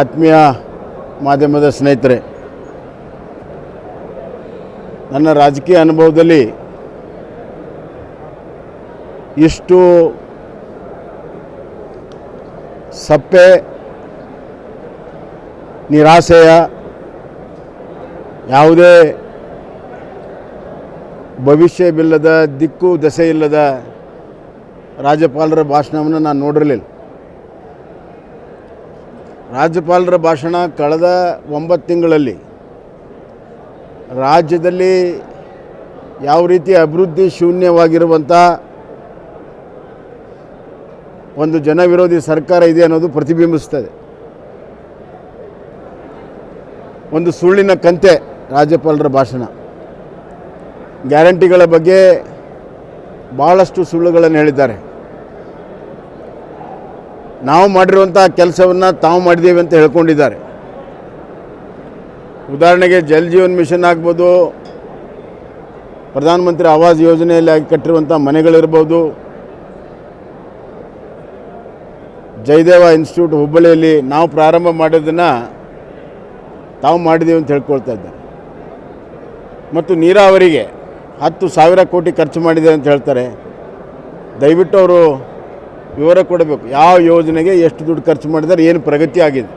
ಆತ್ಮೀಯ ಮಾಧ್ಯಮದ ಸ್ನೇಹಿತರೆ, ನನ್ನ ರಾಜಕೀಯ ಅನುಭವದಲ್ಲಿ ಇಷ್ಟು ಸಪ್ಪೆ, ನಿರಾಸೆಯ ಯಾವುದೇ ಭವಿಷ್ಯವಿಲ್ಲದ ದಿಕ್ಕು, ದಸೆಯಿಲ್ಲದ ರಾಜ್ಯಪಾಲರ ಭಾಷಣವನ್ನು ನಾನು ನೋಡಿರಲಿಲ್ಲ. ರಾಜ್ಯಪಾಲರ ಭಾಷಣ ಕಳೆದ ಒಂಬತ್ತು ತಿಂಗಳಲ್ಲಿ ರಾಜ್ಯದಲ್ಲಿ ಯಾವ ರೀತಿ ಅಭಿವೃದ್ಧಿ ಶೂನ್ಯವಾಗಿರುವಂಥ ಒಂದು ಜನವಿರೋಧಿ ಸರ್ಕಾರ ಇದೆ ಅನ್ನೋದು ಪ್ರತಿಬಿಂಬಿಸ್ತದೆ ಒಂದು ಸುಳ್ಳಿನ ಕಂತೆ ರಾಜ್ಯಪಾಲರ ಭಾಷಣ. ಗ್ಯಾರಂಟಿಗಳ ಬಗ್ಗೆ ಭಾಳಷ್ಟು ಸುಳ್ಳುಗಳನ್ನು ಹೇಳಿದ್ದಾರೆ. ನಾವು ಮಾಡಿರುವಂಥ ಕೆಲಸವನ್ನು ತಾವು ಮಾಡಿದ್ದೇವೆ ಅಂತ ಹೇಳ್ಕೊಂಡಿದ್ದಾರೆ. ಉದಾಹರಣೆಗೆ ಜಲ್ ಜೀವನ್ ಮಿಷನ್ ಆಗ್ಬೋದು ಪ್ರಧಾನಮಂತ್ರಿ ಆವಾಸ್ ಯೋಜನೆಯಲ್ಲಿ ಆಗಿ ಕಟ್ಟಿರುವಂಥ ಮನೆಗಳಿರ್ಬೋದು, ಜಯದೇವ ಇನ್ಸ್ಟಿಟ್ಯೂಟ್ ಹುಬ್ಬಳ್ಳಿಯಲ್ಲಿ ನಾವು ಪ್ರಾರಂಭ ಮಾಡೋದನ್ನು ತಾವು ಮಾಡಿದ್ದೀವಿ ಅಂತ ಹೇಳ್ಕೊಳ್ತಾ ಇದ್ದಾರೆ. ಮತ್ತು ನೀರಾವರಿಗೆ ಹತ್ತು ಸಾವಿರ ಕೋಟಿ ಖರ್ಚು ಮಾಡಿದೆ ಅಂತ ಹೇಳ್ತಾರೆ. ದಯವಿಟ್ಟು ಅವರು ವಿವರ ಕೊಡಬೇಕು. ಯಾವ ಯೋಜನೆಗೆ ಎಷ್ಟು ದುಡ್ಡು ಖರ್ಚು ಮಾಡಿದರೆ ಏನು ಪ್ರಗತಿ ಆಗಿದೆ.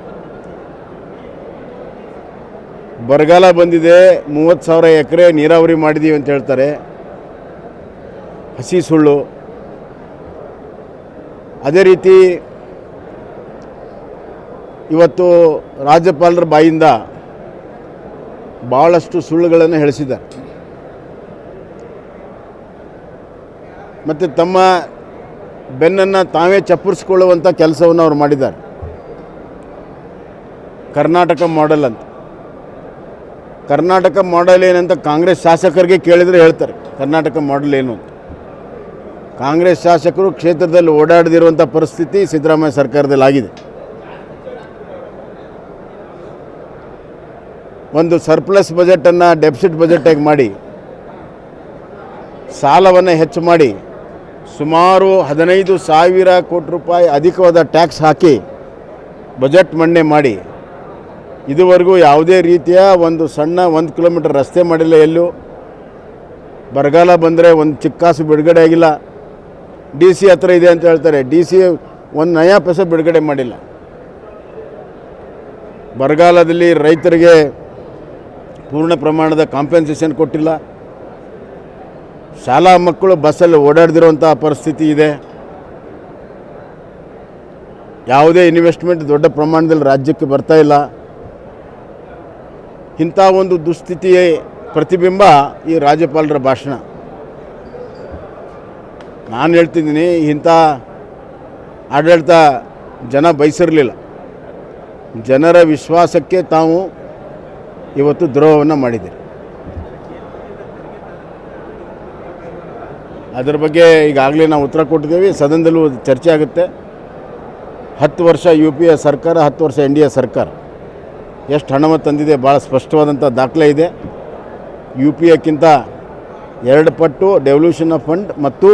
ಬರಗಾಲ ಬಂದಿದೆ, ಮೂವತ್ತು ಸಾವಿರ ಎಕರೆ ನೀರಾವರಿ ಮಾಡಿದ್ದೀವಿ ಅಂತ ಹೇಳ್ತಾರೆ. ಹಸಿ ಸುಳ್ಳು. ಅದೇ ರೀತಿ ಇವತ್ತು ರಾಜ್ಯಪಾಲರ ಬಾಯಿಂದ ಭಾಳಷ್ಟು ಸುಳ್ಳುಗಳನ್ನು ಹೇಳಿಸಿದ್ದಾರೆ. ಮತ್ತು ತಮ್ಮ ಬೆನ್ನನ್ನು ತಾವೇ ಚಪ್ಪರಿಸ್ಕೊಳ್ಳುವಂಥ ಕೆಲಸವನ್ನು ಅವ್ರು ಮಾಡಿದ್ದಾರೆ. ಕರ್ನಾಟಕ ಮಾಡೆಲ್ ಅಂತ. ಕರ್ನಾಟಕ ಮಾಡೆಲ್ ಏನಂತ ಕಾಂಗ್ರೆಸ್ ಶಾಸಕರಿಗೆ ಕೇಳಿದರೆ ಹೇಳ್ತಾರೆ, ಕರ್ನಾಟಕ ಮಾಡೆಲ್ ಏನು ಅಂತ. ಕಾಂಗ್ರೆಸ್ ಶಾಸಕರು ಕ್ಷೇತ್ರದಲ್ಲಿ ಓಡಾಡದಿರುವಂಥ ಪರಿಸ್ಥಿತಿ ಸಿದ್ದರಾಮಯ್ಯ ಸರ್ಕಾರದಲ್ಲಿ ಆಗಿದೆ. ಒಂದು ಸರ್ಪ್ಲಸ್ ಬಜೆಟನ್ನು ಡೆಫಿಸಿಟ್ ಬಜೆಟಾಗಿ ಮಾಡಿ, ಸಾಲವನ್ನು ಹೆಚ್ಚು ಮಾಡಿ ಸುಮಾರು ಹದಿನೈದು ಸಾವಿರ ಕೋಟಿ ರೂಪಾಯಿ ಅಧಿಕವಾದ ಟ್ಯಾಕ್ಸ್ ಹಾಕಿ ಬಜೆಟ್ ಮಂಡನೆ ಮಾಡಿ, ಇದುವರೆಗೂ ಯಾವುದೇ ರೀತಿಯ ಒಂದು ಸಣ್ಣ ಒಂದು ಕಿಲೋಮೀಟರ್ ರಸ್ತೆ ಮಾಡಿಲ್ಲ ಎಲ್ಲೂ. ಬರಗಾಲ ಬಂದರೆ ಒಂದು ಚಿಕ್ಕಾಸು ಬಿಡುಗಡೆ ಆಗಿಲ್ಲ. ಡಿ ಸಿ ಹತ್ರ ಇದೆ ಅಂತ ಹೇಳ್ತಾರೆ, ಡಿ ಸಿ ಒಂದು ನಯಾ ಪೈಸೆ ಬಿಡುಗಡೆ ಮಾಡಿಲ್ಲ. ಬರಗಾಲದಲ್ಲಿ ರೈತರಿಗೆ ಪೂರ್ಣ ಪ್ರಮಾಣದ ಕಾಂಪೆನ್ಸೇಷನ್ ಕೊಟ್ಟಿಲ್ಲ. ಶಾಲಾ ಮಕ್ಕಳು ಬಸ್ಸಲ್ಲಿ ಓಡಾಡ್ದಿರುವಂಥ ಪರಿಸ್ಥಿತಿ ಇದೆ. ಯಾವುದೇ ಇನ್ವೆಸ್ಟ್ಮೆಂಟ್ ದೊಡ್ಡ ಪ್ರಮಾಣದಲ್ಲಿ ರಾಜ್ಯಕ್ಕೆ ಬರ್ತಾ ಇಲ್ಲ. ಇಂಥ ಒಂದು ದುಸ್ಥಿತಿಯ ಪ್ರತಿಬಿಂಬ ಈ ರಾಜ್ಯಪಾಲರ ಭಾಷಣ. ನಾನು ಹೇಳ್ತಿದ್ದೀನಿ, ಇಂಥ ಆಡಳಿತ ಜನ ಬಯಸಿರಲಿಲ್ಲ. ಜನರ ವಿಶ್ವಾಸಕ್ಕೆ ತಾವು ಇವತ್ತು ದ್ರೋಹವನ್ನು ಮಾಡಿದ್ದೀರಿ. ಅದ್ರ ಬಗ್ಗೆ ಈಗಾಗಲೇ ನಾವು ಉತ್ತರ ಕೊಟ್ಟಿದ್ದೇವೆ. ಸದನದಲ್ಲೂ ಚರ್ಚೆ ಆಗುತ್ತೆ. ಹತ್ತು ವರ್ಷ ಯು ಪಿ ಎ ಸರ್ಕಾರ, ಹತ್ತು ವರ್ಷ ಎನ್ ಡಿ ಎ ಸರ್ಕಾರ. ಎಷ್ಟು ಹಣವನ್ನು ತಂದಿದೆ ಭಾಳ ಸ್ಪಷ್ಟವಾದಂಥ ದಾಖಲೆ ಇದೆ. ಯು ಪಿ ಎಕ್ಕಿಂತ ಎರಡು ಪಟ್ಟು ಡೆವಲ್ಯೂಷನ್ ಆಫ್ ಫಂಡ್ ಮತ್ತು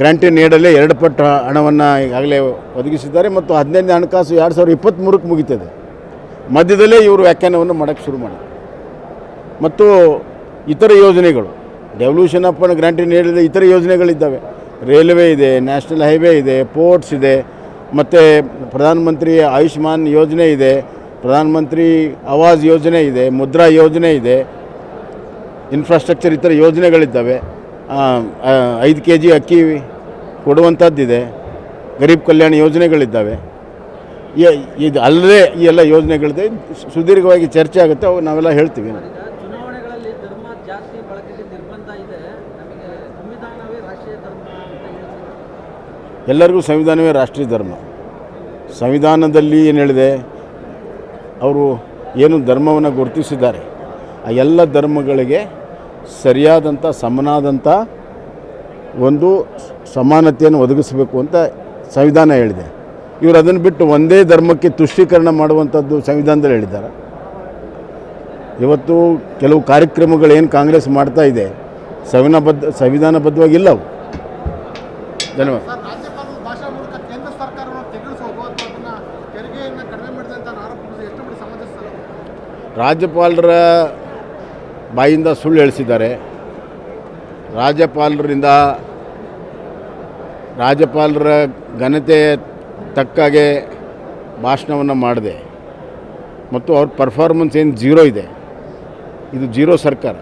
ಗ್ರಾಂಟಿ ನೀಡಲೇ ಎರಡು ಪಟ್ಟು ಹಣವನ್ನು ಈಗಾಗಲೇ ಒದಗಿಸಿದ್ದಾರೆ ಮತ್ತು ಹದಿನೈದನೇ ಹಣಕಾಸು ಎರಡು ಸಾವಿರದ ಇಪ್ಪತ್ತ್ಮೂರಕ್ಕೆ ಮುಗಿತದೆ. ಮಧ್ಯದಲ್ಲೇ ಇವರು ವ್ಯಾಖ್ಯಾನವನ್ನು ಮಾಡೋಕ್ಕೆ ಶುರು ಮಾಡಿ ಮತ್ತು ಇತರ ಯೋಜನೆಗಳು. ಡೆವಲ್ಯೂಷನ್ ಆಫ್ ಅನ್ನು ಗ್ರಾಂಟಿ ನೀಡಿದ ಇತರ ಯೋಜನೆಗಳಿದ್ದಾವೆ ರೈಲ್ವೆ ಇದೆ ನ್ಯಾಷನಲ್ ಹೈವೇ ಇದೆ ಪೋರ್ಟ್ಸ್ ಇದೆ ಮತ್ತು ಪ್ರಧಾನಮಂತ್ರಿ ಆಯುಷ್ಮಾನ್ ಯೋಜನೆ ಇದೆ ಪ್ರಧಾನಮಂತ್ರಿ ಆವಾಸ್ ಯೋಜನೆ ಇದೆ ಮುದ್ರಾ ಯೋಜನೆ ಇದೆ ಇನ್ಫ್ರಾಸ್ಟ್ರಕ್ಚರ್ ಇತರ ಯೋಜನೆಗಳಿದ್ದಾವೆ ಐದು ಕೆ ಜಿ ಅಕ್ಕಿ ಕೊಡುವಂಥದ್ದಿದೆ ಗರೀಬ್ ಕಲ್ಯಾಣ ಯೋಜನೆಗಳಿದ್ದಾವೆ. ಇದು ಅಲ್ಲದೆ ಈ ಎಲ್ಲ ಯೋಜನೆಗಳಿದೆ. ಸುದೀರ್ಘವಾಗಿ ಚರ್ಚೆ ಆಗುತ್ತೆ ನಾವೆಲ್ಲ ಹೇಳ್ತೀವಿ ಈಗ ಚುನಾವಣೆಗಳಲ್ಲಿ ಧರ್ಮ ಜಾಸ್ತಿ ಬಳಕೆಗೆ ನಿರ್ಬಂಧ ಇದೆ ನಮಗೆ ಸಂವಿಧಾನವೇ ರಾಷ್ಟ್ರೀಯ ಧರ್ಮ ಅಂತ ಹೇಳ್ತಾರೆ ಎಲ್ಲರಿಗೂ ಸಂವಿಧಾನವೇ ರಾಷ್ಟ್ರೀಯ ಧರ್ಮ. ಸಂವಿಧಾನದಲ್ಲಿ ಏನು ಹೇಳಿದೆ? ಅವರು ಏನು ಧರ್ಮವನ್ನು ಗುರುತಿಸಿದ್ದಾರೆ. ಆ ಎಲ್ಲ ಧರ್ಮಗಳಿಗೆ ಸರಿಯಾದಂಥ ಸಮನಾದಂಥ ಒಂದು ಸಮಾನತೆಯನ್ನು ಒದಗಿಸಬೇಕು ಅಂತ ಸಂವಿಧಾನ ಹೇಳಿದೆ. ಇವರು ಅದನ್ನು ಬಿಟ್ಟು ಒಂದೇ ಧರ್ಮಕ್ಕೆ ತುಷ್ಟೀಕರಣ ಮಾಡುವಂಥದ್ದು ಸಂವಿಧಾನದಲ್ಲಿ ಹೇಳಿದ್ದಾರೆ. ಇವತ್ತು ಕೆಲವು ಕಾರ್ಯಕ್ರಮಗಳೇನು ಕಾಂಗ್ರೆಸ್ ಮಾಡ್ತಾ ಇದೆ ಸಂವಿಧಾನಬದ್ಧ ಸಂವಿಧಾನಬದ್ಧವಾಗಿಲ್ಲ ಅವು ಧನ್ಯವಾದ. ರಾಜ್ಯಪಾಲರ ಬಾಯಿಂದ ಸುಳ್ಳು ಹೇಳಿಸಿದ್ದಾರೆ. ರಾಜ್ಯಪಾಲರಿಂದ ರಾಜ್ಯಪಾಲರ ಘನತೆ ತಕ್ಕಾಗೆ ಭಾಷಣವನ್ನು ಮಾಡಿದೆ. ಮತ್ತು ಅವ್ರ ಪರ್ಫಾರ್ಮೆನ್ಸ್ ಏನು ಜೀರೋ ಇದೆ. ಇದು ಜೀರೋ ಸರ್ಕಾರ.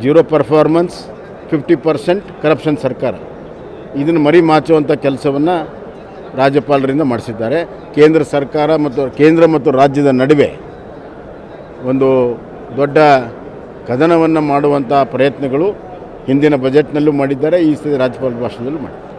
Zero performance fifty percent corruption ಸರ್ಕಾರ. ಇದನ್ನು ಮರಿ ಮಾಚುವಂಥ ಕೆಲಸವನ್ನು ರಾಜ್ಯಪಾಲರಿಂದ ಮಾಡಿಸಿದ್ದಾರೆ. ಕೇಂದ್ರ ಸರ್ಕಾರ ಮತ್ತು ಕೇಂದ್ರ ಮತ್ತು ರಾಜ್ಯದ ನಡುವೆ ಒಂದು ದೊಡ್ಡ ಕದನವನ್ನು ಮಾಡುವಂಥ ಪ್ರಯತ್ನಗಳು ಹಿಂದಿನ ಬಜೆಟ್ನಲ್ಲೂ ಮಾಡಿದ್ದಾರೆ, ಈ ರಾಜ್ಯಪಾಲ ಭಾಷಣದಲ್ಲೂ ಮಾಡಿದ್ದಾರೆ.